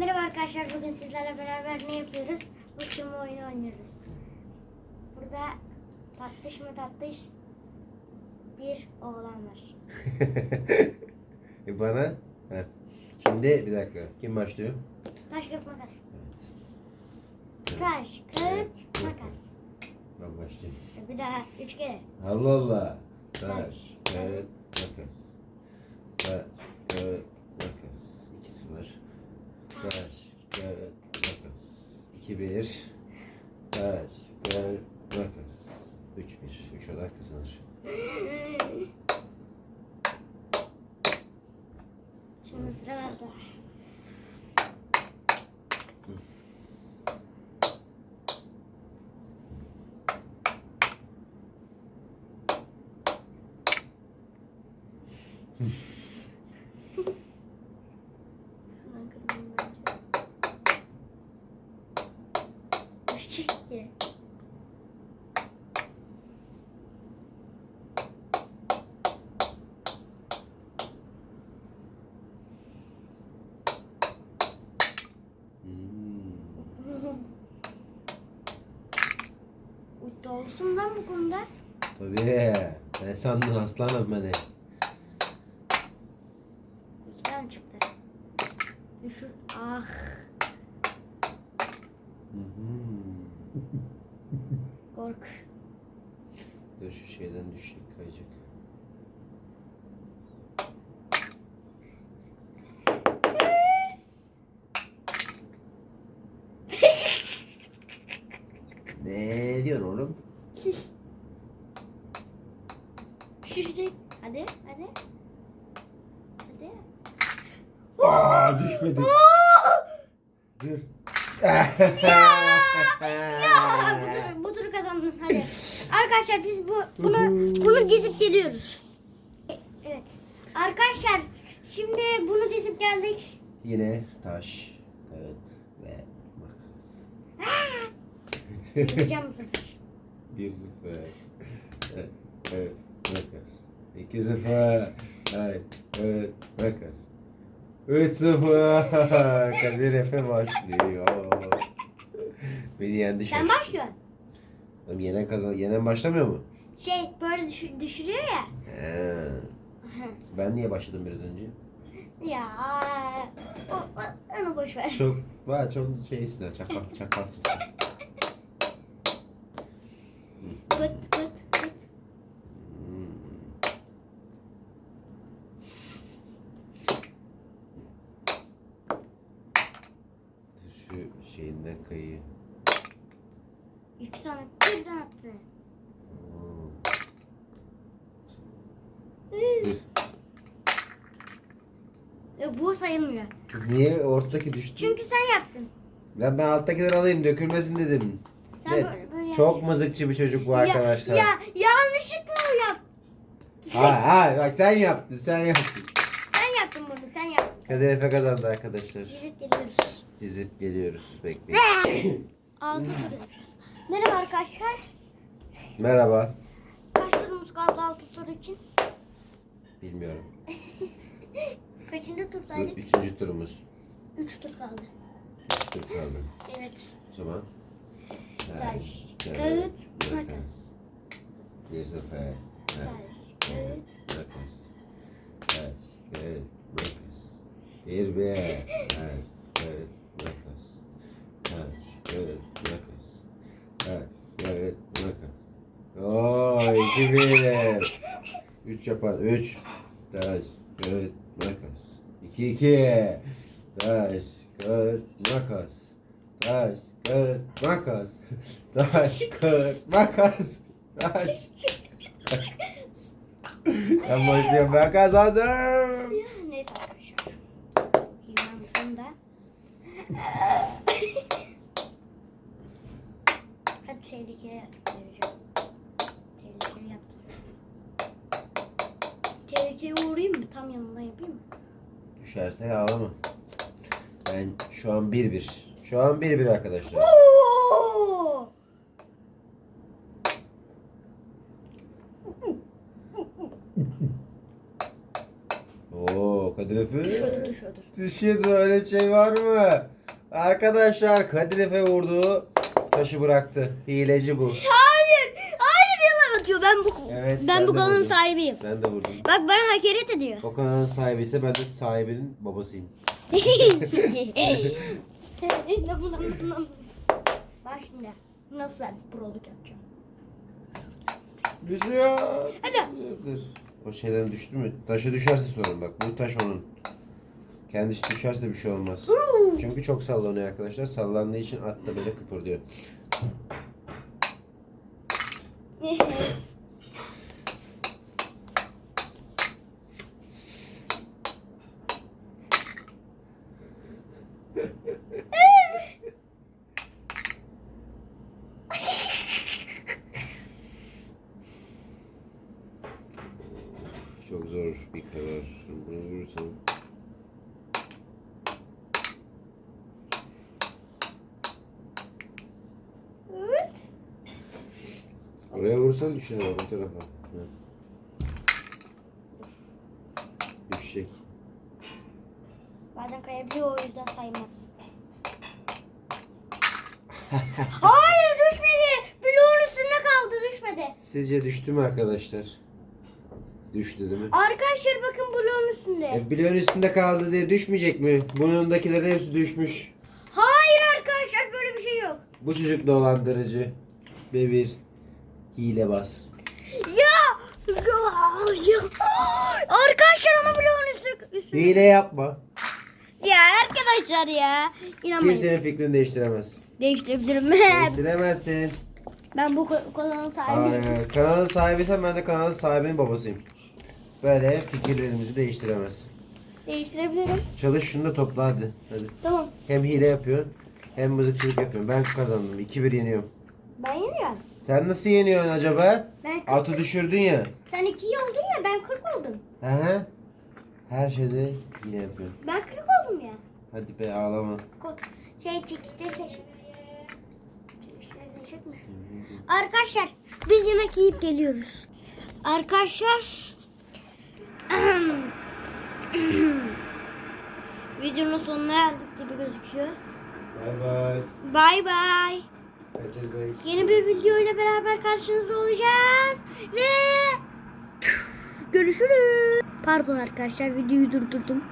Merhaba arkadaşlar bugün sizlerle beraber ne yapıyoruz? Uçurma oyunu oynuyoruz. Burada tatlış mı tatlış bir oğlan var. e bana? Heh. Şimdi bir dakika. Kim başlıyor? Taş kağıt makas. Evet. Taş kağıt makas. Ben başlayayım. Bir daha üç kere. Allah Allah. Taş, kağıt, makas. Taş, kağıt, makas. 2-0. Taş, kağıt, makas. 2-1. Taş, kağıt, makas. 3-1. 3 olarak kazanır. Şimdi sıra bende. Şuradan kırayım bence. Düşecek ki. Hmm. Olsun lan bu konuda. Tabii. Ne sandın aslanım beni? Tane çıktı. Düşür. Ah. Kork. Dur şu şeyden düşeyim kayacak. Ne diyorsun oğlum? Düşecek. Hadi. Hadi. Hadi. Aa düşmedi. Dur. Ya, bu, turu kazandın. Hadi. Arkadaşlar biz bu bunu bunu dizip geliyoruz. Evet. Arkadaşlar şimdi bunu dizip geldik. Yine taş, kağıt ve makas. Dizeceğim bu sefer. Bir sıfır. Evet, evet, makas. İki sıfır. Evet, evet, makas. Üç sıfır. Kadir Efe başlıyor. Beni yendi Sen şaşırdı. başlıyorsun. Oğlum yenen kazan, yenen başlamıyor mu? Şey böyle düşü- düşürüyor ya. He. Ben niye başladım biraz önce? Ya. O, o- onu boş ver. Çok, var çok şeysin ha, çakal, çakalsın sen. Pıt pıt pıt. Hmm. Şu şeyinden kayıyor. İki tane birden attı. Dur. Ya bu sayılmıyor. Niye ortadaki düştü? Çünkü sen yaptın. Lan ben alttakileri alayım dökülmesin dedim. Böyle Çok mızıkçı bir çocuk bu Ya- arkadaşlar. Ya, yanlışlıkla yap. Ha ha bak sen yaptın sen yaptın. Sen yaptın bunu sen yaptın. Kadir Efe kazandı arkadaşlar. Gidip geliyoruz. Dizip geliyoruz bekleyin. Altı yapacağız. Merhaba arkadaşlar. Merhaba. Kaç turumuz kaldı altı tur için? Bilmiyorum. Kaçıncı Bu turdaydık? üçüncü turumuz. Üç tur kaldı. Üç tur kaldı. Evet. O zaman. Taş, kağıt, makas. Bir sefer. Taş, kağıt. Makas. Taş, kağıt, makas. Bir bir. Taş, kağıt, makas. Taş, kağıt, makas. Taş, kağıt, makas. Oo, iki bir. Üç yapar. Üç. Taş, kağıt, makas. İki iki. Taş, kağıt, makas. Taş, makas. Taş, kağıt, makas. Taş. Sen başlıyorsun ben kazandım. Ya, neyse arkadaşlar. İyi ben bunu da. Hadi tehlikeye vereceğim. Tehlikeli yaptım. Tehlikeye uğrayayım mı? Tam yanından yapayım mı? Düşerse ağlama. Ben şu an 1-1. Şu an 1-1 arkadaşlar. Oo! Oo Kadir Efe. Düşüyordu düşüyordu. Düşüyordu öyle şey var mı? Arkadaşlar Kadir Efe vurdu. Taşı bıraktı. Hileci bu. Hayır. Hayır yalan atıyor. Ben bu Evet, ben, ben bu kanalın vurdum. sahibiyim. Ben de vurdum. Bak bana hakaret ediyor. O kanalın sahibi ise ben de sahibinin babasıyım. Bak şimdi nasıl proluk yapacağım. Düşüyor. Hadi. O şeyden düştü mü? Taşı düşerse sorun bak. Bu taş onun. Kendisi düşerse bir şey olmaz. Çünkü çok sallanıyor arkadaşlar. Sallandığı için at da böyle kıpırdıyor. Çok zor bir karar. Bunu vurursam. evet. Oraya vurursan düşer ama bu tarafa. Hı. Düşecek. Bazen kayabiliyor o yüzden saymaz. Hayır düşmedi. Bloğun üstünde kaldı düşmedi. Sizce düştü mü arkadaşlar? Düştü değil mi? Arkadaşlar bakın bloğun üstünde. E, bloğun üstünde kaldı diye düşmeyecek mi? Bunundakilerin hepsi düşmüş. Hayır arkadaşlar böyle bir şey yok. Bu çocuk dolandırıcı ve bir hilebaz. Ya! Ya! ya. Arkadaşlar ama bloğun üstü. Hile yapma. Ya arkadaşlar ya. İnanmayın. Kimsenin fikrini değiştiremez. Değiştirebilirim. Değiştiremezsin. ben bu kanalın sahibiyim. Aynen. Kanalın sahibiysen ben de kanalın sahibinin babasıyım. Böyle fikirlerimizi değiştiremezsin. Değiştirebilirim. Çalış şunu da topla hadi. hadi. Tamam. Hem hile yapıyorsun hem mızıkçılık yapıyorsun. Ben kazandım. 2-1 yeniyorum. Ben yeniyorum. Sen nasıl yeniyorsun acaba? Ben Atı düşürdün ya. Sen iki oldun ya ben 40 oldum. Hı hı. Her şeyde yine yapıyorsun. Ben 40 oldum ya. Hadi be ağlama. Ko- Şey çekişleri de Çekişleri de. Arkadaşlar biz yemek yiyip geliyoruz. Arkadaşlar videonun sonuna geldik gibi gözüküyor. Bay bay. Bay bay. Kadir Bey. Yeni bir video ile beraber karşınızda olacağız. Ve görüşürüz. Pardon arkadaşlar videoyu durdurdum.